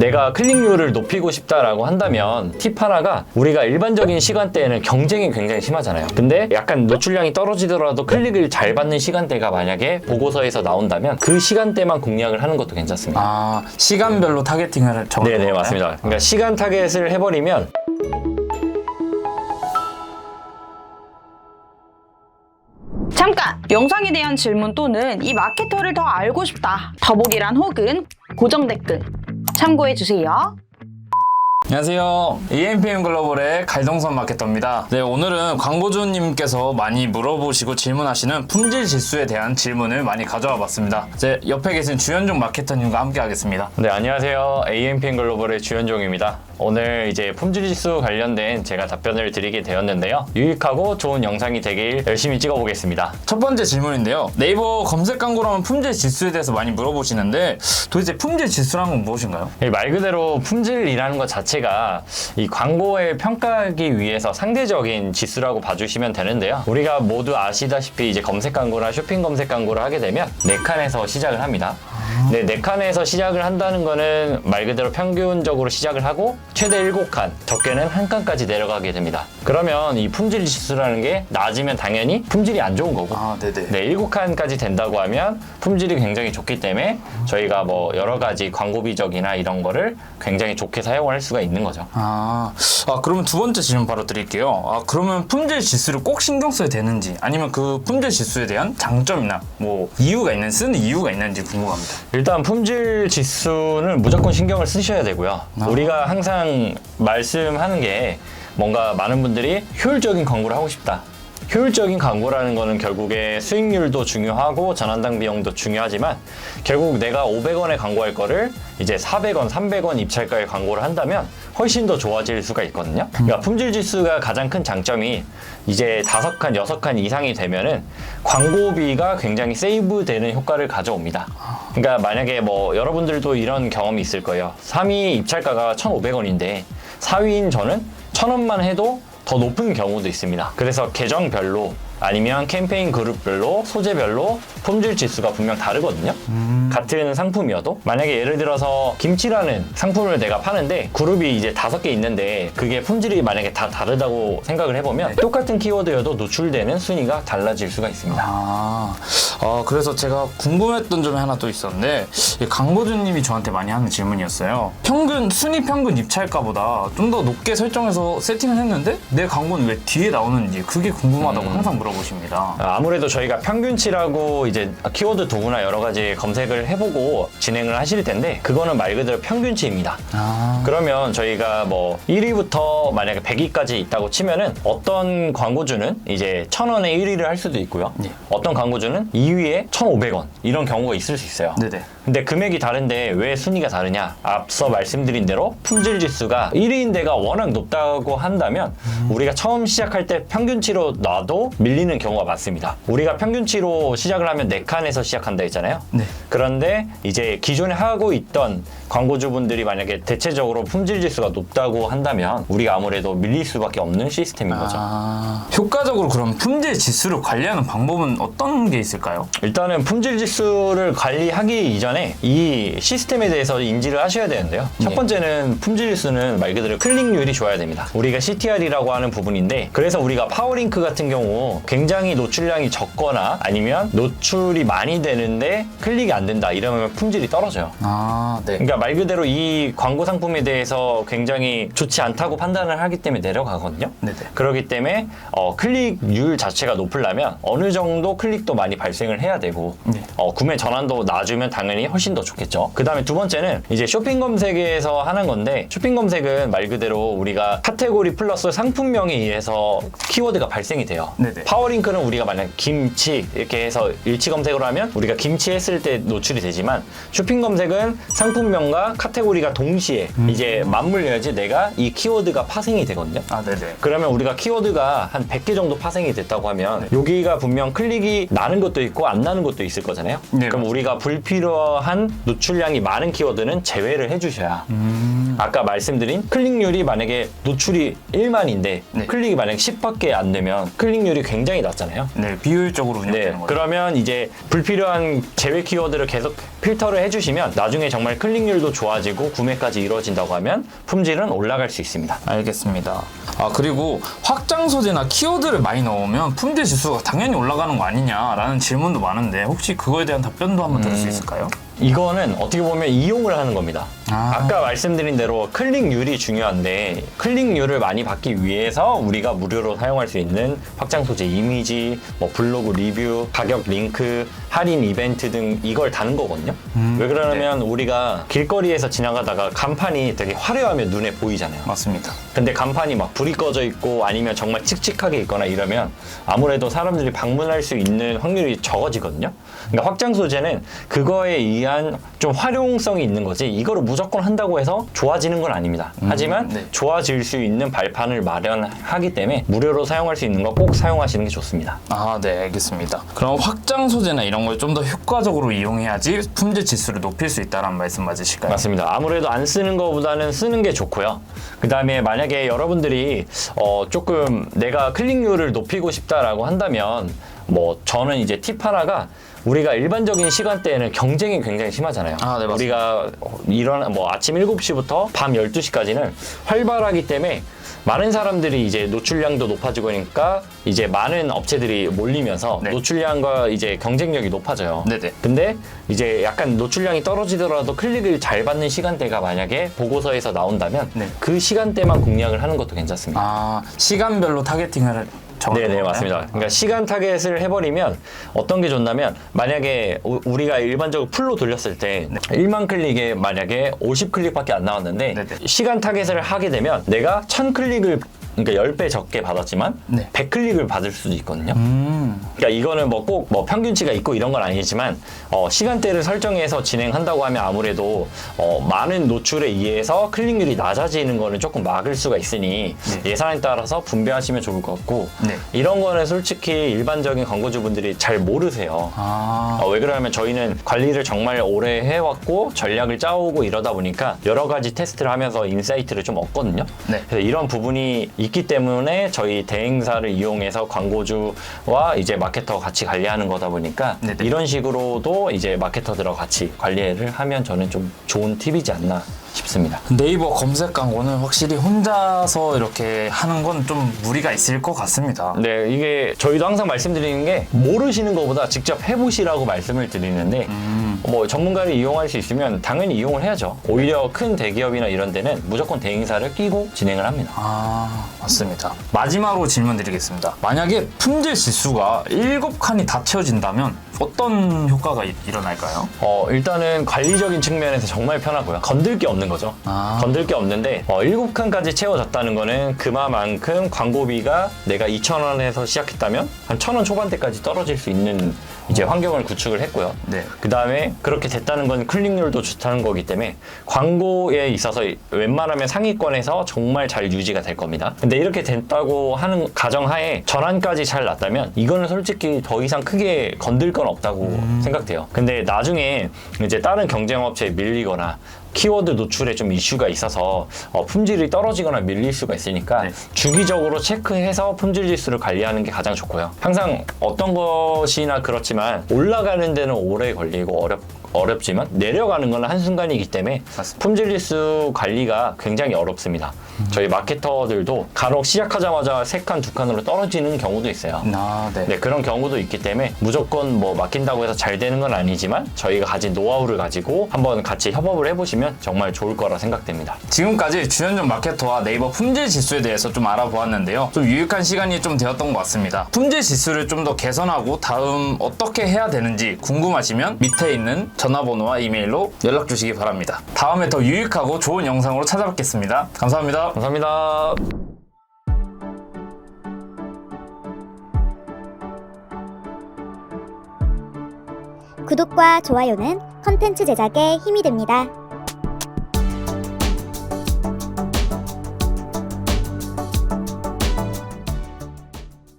내가 클릭률을 높이고 싶다라고 한다면 팁 하나가 우리가 일반적인 시간대에는 경쟁이 굉장히 심하잖아요. 근데 약간 노출량이 떨어지더라도 클릭을 잘 받는 시간대가 만약에 보고서에서 나온다면 그 시간대만 공략을 하는 것도 괜찮습니다. 아 시간별로 타겟팅을 정하 네네 맞습니다. 그러니까 시간 타겟을 해버리면 잠깐! 영상에 대한 질문 또는 이 마케터를 더 알고 싶다. 더보기란 혹은 고정 댓글 참고해 주세요. 안녕하세요. EMPM 글로벌의 갈동선 마케터입니다. 네, 오늘은 광고주님께서 많이 물어보시고 질문하시는 품질 지수에 대한 질문을 많이 가져와 봤습니다. 제 옆에 계신 주현종 마케터님과 함께 하겠습니다. 네 안녕하세요 AMPN 글로벌의 주현종입니다. 오늘 이제 품질 지수 관련된 제가 답변을 드리게 되었는데요. 유익하고 좋은 영상이 되길 열심히 찍어보겠습니다. 첫 번째 질문인데요. 네이버 검색 광고라면 품질 지수에 대해서 많이 물어보시는데 도대체 품질 지수란 건 무엇인가요? 이말 그대로 품질이라는 것 자체가 이 광고에 평가하기 위해서 상대적인 지수라고 봐주시면 되는데요. 우리가 모두 아시다시피 이제 검색 광고나 쇼핑 검색 광고를 하게 되면 네 칸에서 시작을 합니다. 네, 네 칸에서 시작을 한다는 거는 말 그대로 평균적으로 시작을 하고 최대 일곱 칸, 적게는 한 칸까지 내려가게 됩니다. 그러면 이 품질 지수라는 게 낮으면 당연히 품질이 안 좋은 거고 아, 네네. 네, 7칸까지 된다고 하면 품질이 굉장히 좋기 때문에 저희가 뭐 여러 가지 광고비적이나 이런 거를 굉장히 좋게 사용을 할 수가 있는 거죠. 아, 아 그러면 두 번째 질문 바로 드릴게요. 아 그러면 품질 지수를 꼭 신경 써야 되는지 아니면 그 품질 지수에 대한 장점이나 뭐 이유가 있는 쓰는 이유가 있는지 궁금합니다. 일단 품질 지수는 무조건 신경을 쓰셔야 되고요. 우리가 항상 말씀하는 게 뭔가 많은 분들이 효율적인 광고를 하고 싶다. 효율적인 광고라는 거는 결국에 수익률도 중요하고 전환당 비용도 중요하지만 결국 내가 500원에 광고할 거를 이제 400원, 300원 입찰가에 광고를 한다면 훨씬 더 좋아질 수가 있거든요. 그러니까 품질 지수가 가장 큰 장점이 이제 다섯 칸, 여섯 칸 이상이 되면은 광고비가 굉장히 세이브 되는 효과를 가져옵니다. 그러니까 만약에 뭐 여러분들도 이런 경험이 있을 거예요. 3위 입찰가가 1,500원인데 4위인 저는 1,000원만 해도 더 높은 경우도 있습니다. 그래서 계정별로 아니면 캠페인 그룹별로 소재별로 품질 지수가 분명 다르거든요. 같은 상품이어도 만약에 예를 들어서 김치라는 상품을 내가 파는데 그룹이 이제 다섯 개 있는데 그게 품질이 만약에 다 다르다고 생각을 해보면 똑같은 키워드여도 노출되는 순위가 달라질 수가 있습니다. 아, 아 그래서 제가 궁금했던 점이 하나 또 있었는데 이 광고주님이 저한테 많이 하는 질문이었어요. 평균 순위 평균 입찰가보다 좀 더 높게 설정해서 세팅을 했는데 내 광고는 왜 뒤에 나오는지 그게 궁금하다고 항상 물어보십니다. 아무래도 저희가 평균치라고 이제 키워드 도구나 여러 가지 검색을 해보고 진행을 하실 텐데 그거는 말 그대로 평균치입니다. 아, 그러면 저희가 뭐 1위부터 만약에 100위까지 있다고 치면은 어떤 광고주는 이제 1000원에 1위를 할 수도 있고요. 네. 어떤 광고주는 2 위에 1,500원 이런 경우가 있을 수 있어요. 네네. 근데 금액이 다른데 왜 순위가 다르냐? 앞서 말씀드린 대로 품질 지수가 1위인 데가 워낙 높다고 한다면 우리가 처음 시작할 때 평균치로 놔도 밀리는 경우가 많습니다. 우리가 평균치로 시작을 하면 4칸에서 시작한다 했잖아요. 네. 그런데 이제 기존에 하고 있던 광고주분들이 만약에 대체적으로 품질 지수가 높다고 한다면 우리가 아무래도 밀릴 수밖에 없는 시스템인 거죠. 아, 효과적으로 그럼 품질 지수를 관리하는 방법은 어떤 게 있을까요? 일단은 품질 지수를 관리하기 이전 에 이 시스템에 대해서 인지를 하셔야 되는데요. 첫 네. 번째는 품질 지수는 말 그대로 클릭률이 좋아야 됩니다. 우리가 CTR이라고 하는 부분인데 그래서 우리가 파워링크 같은 경우 굉장히 노출량이 적거나 아니면 노출이 많이 되는데 클릭이 안 된다 이러면 품질이 떨어져요. 아, 네. 그러니까 말 그대로 이 광고 상품에 대해서 굉장히 좋지 않다고 판단을 하기 때문에 내려가거든요. 네네. 그렇기 때문에 어, 클릭률 자체가 높으려면 어느 정도 클릭도 많이 발생을 해야 되고 네. 어, 구매 전환도 낮으면 당연히 훨씬 더 좋겠죠. 그 다음에 두 번째는 이제 쇼핑 검색에서 하는 건데 쇼핑 검색은 말 그대로 우리가 카테고리 플러스 상품명에 의해서 키워드가 발생이 돼요. 네네. 파워링크는 우리가 만약 김치 이렇게 해서 일치 검색을 하면 우리가 김치 했을 때 노출이 되지만 쇼핑 검색은 상품명과 카테고리가 동시에 이제 맞물려야지 내가 이 키워드가 파생이 되거든요. 아, 네네. 그러면 우리가 키워드가 한 100개 정도 파생이 됐다고 하면 여기가 분명 클릭이 나는 것도 있고 안 나는 것도 있을 거잖아요. 네, 그럼 우리가 불필요 한 노출량이 많은 키워드는 제외를 해주셔야 아까 말씀드린 클릭률이 만약에 노출이 1만인데 네. 클릭이 만약에 10밖에 안 되면 클릭률이 굉장히 낮잖아요. 네, 비효율적으로 네, 운영되는 거죠. 그러면 이제 불필요한 제외 키워드를 계속 필터를 해주시면 나중에 정말 클릭률도 좋아지고 구매까지 이루어진다고 하면 품질은 올라갈 수 있습니다. 알겠습니다. 아 그리고 확장 소재나 키워드를 많이 넣으면 품질 지수가 당연히 올라가는 거 아니냐라는 질문도 많은데 혹시 그거에 대한 답변도 한번 들을 수 있을까요? 이거는 어떻게 보면 이용을 하는 겁니다. 아. 아. 까 말씀드린 대로 클릭률이 중요한데 클릭률을 많이 받기 위해서 우리가 무료로 사용할 수 있는 확장 소재 이미지, 뭐 블로그 리뷰, 가격 링크, 할인 이벤트 등 이걸 다는 거거든요. 왜 그러냐면 우리가 길거리에서 지나가다가 간판이 되게 화려하면 눈에 보이잖아요. 맞습니다. 근데 간판이 막 불이 꺼져 있고 아니면 정말 칙칙하게 있거나 이러면 아무래도 사람들이 방문할 수 있는 확률이 적어지거든요. 그러니까 확장 소재는 그거에 의한 좀 활용성이 있는 거지 이거를 무조건 한다고 해서 좋아지는 건 아닙니다. 하지만 네. 좋아질 수 있는 발판을 마련하기 때문에 무료로 사용할 수 있는 거 꼭 사용하시는 게 좋습니다. 아, 네, 알겠습니다. 그럼 확장 소재나 이런 걸 좀 더 효과적으로 이용해야지 품질 지수를 높일 수 있다는 말씀 맞으실까요? 맞습니다. 아무래도 안 쓰는 것보다는 쓰는 게 좋고요. 그 다음에 만약 에 여러분들이 어, 조금 내가 클릭률을 높이고 싶다라고 한다면 뭐 저는 이제 팁 하나가 우리가 일반적인 시간대에는 경쟁이 굉장히 심하잖아요. 아, 네, 맞습니다. 우리가 일어나 뭐 아침 7시부터 밤 12시까지는 활발하기 때문에 많은 사람들이 이제 노출량도 높아지고니까 이제 많은 업체들이 몰리면서 네. 노출량과 이제 경쟁력이 높아져요. 네네. 근데 이제 약간 노출량이 떨어지더라도 클릭을 잘 받는 시간대가 만약에 보고서에서 나온다면 네. 그 시간대만 공략을 하는 것도 괜찮습니다. 아, 시간별로 타겟팅을 정하는 네네? 맞습니다. 그러니까 시간 타겟을 해버리면 어떤 게 좋냐면 만약에 우- 우리가 일반적으로 풀로 돌렸을 때 1만 클릭에 만약에 50 클릭밖에 안 나왔는데 네네. 시간 타겟을 하게 되면 내가 1000 클릭을 그러니까 10배 적게 받았지만 네. 100 클릭을 받을 수도 있거든요. 음, 그러니까 이거는 뭐꼭뭐 평균치가 있고 이런 건 아니지만 어, 시간대를 설정해서 진행한다고 하면 아무래도 어, 많은 노출에 의해서 클릭률이 낮아지는 거는 조금 막을 수가 있으니 네. 예산에 따라서 분배하시면 좋을 것 같고 네. 이런 거는 솔직히 일반적인 광고주분들이 잘 모르세요. 아, 어, 왜 그러냐면 저희는 관리를 정말 오래 해왔고 전략을 짜오고 이러다 보니까 여러 가지 테스트를 하면서 인사이트를 좀 얻거든요. 네. 그래서 이런 부분이 있기 때문에 저희 대행사를 이용해서 광고주와 이제 마케터 같이 관리하는 거다 보니까 네네. 이런 식으로도 이제 마케터들과 같이 관리를 하면 저는 좀 좋은 팁이지 않나 싶습니다. 네이버 검색 광고는 확실히 혼자서 이렇게 하는 건 좀 무리가 있을 것 같습니다. 네, 이게 저희도 항상 말씀드리는 게 모르시는 것보다 직접 해보시라고 말씀을 드리는데 음. 뭐 전문가를 이용할 수 있으면 당연히 이용을 해야죠. 오히려 큰 대기업이나 이런 데는 무조건 대행사를 끼고 진행을 합니다. 아, 맞습니다. 마지막으로 질문 드리겠습니다. 만약에 품질 지수가 7칸이 다 채워진다면 어떤 효과가 이- 일어날까요? 어, 일단은 관리적인 측면에서 정말 편하고요. 건들 게 없는 거죠. 아. 건들 게 없는데 어, 7칸까지 채워졌다는 거는 그만큼 광고비가 내가 2,000원에서 시작했다면 한 1,000원 초반대까지 떨어질 수 있는 이제 환경을 구축을 했고요. 네. 그 다음에 그렇게 됐다는 건 클릭률도 좋다는 거기 때문에 광고에 있어서 웬만하면 상위권에서 정말 잘 유지가 될 겁니다. 근데 이렇게 됐다고 하는 가정하에 전환까지 잘 났다면 이거는 솔직히 더 이상 크게 건들 건 없다고 생각돼요. 근데 나중에 이제 다른 경쟁업체에 밀리거나 키워드 노출에 좀 이슈가 있어서 어, 품질이 떨어지거나 밀릴 수가 있으니까 네. 주기적으로 체크해서 품질 지수를 관리하는 게 가장 좋고요. 항상 어떤 것이나 그렇지만 올라가는 데는 오래 걸리고 어렵 어렵지만 내려가는 건 한순간이기 때문에 맞습니다. 품질 지수 관리가 굉장히 어렵습니다. 저희 마케터들도 간혹 시작하자마자 세 칸, 두 칸으로 떨어지는 경우도 있어요. 아, 네. 네, 그런 경우도 있기 때문에 무조건 뭐 맡긴다고 해서 잘 되는 건 아니지만 저희가 가진 노하우를 가지고 한번 같이 협업을 해보시면 정말 좋을 거라 생각됩니다. 지금까지 주현정 마케터와 네이버 품질 지수에 대해서 좀 알아보았는데요. 좀 유익한 시간이 좀 되었던 것 같습니다. 품질 지수를 좀 더 개선하고 다음 어떻게 해야 되는지 궁금하시면 밑에 있는 전화번호와 이메일로 연락 주시기 바랍니다. 다음에 더 유익하고 좋은 영상으로 찾아뵙겠습니다. 감사합니다. 감사합니다. 구독과 좋아요는 컨텐츠 제작에 힘이 됩니다.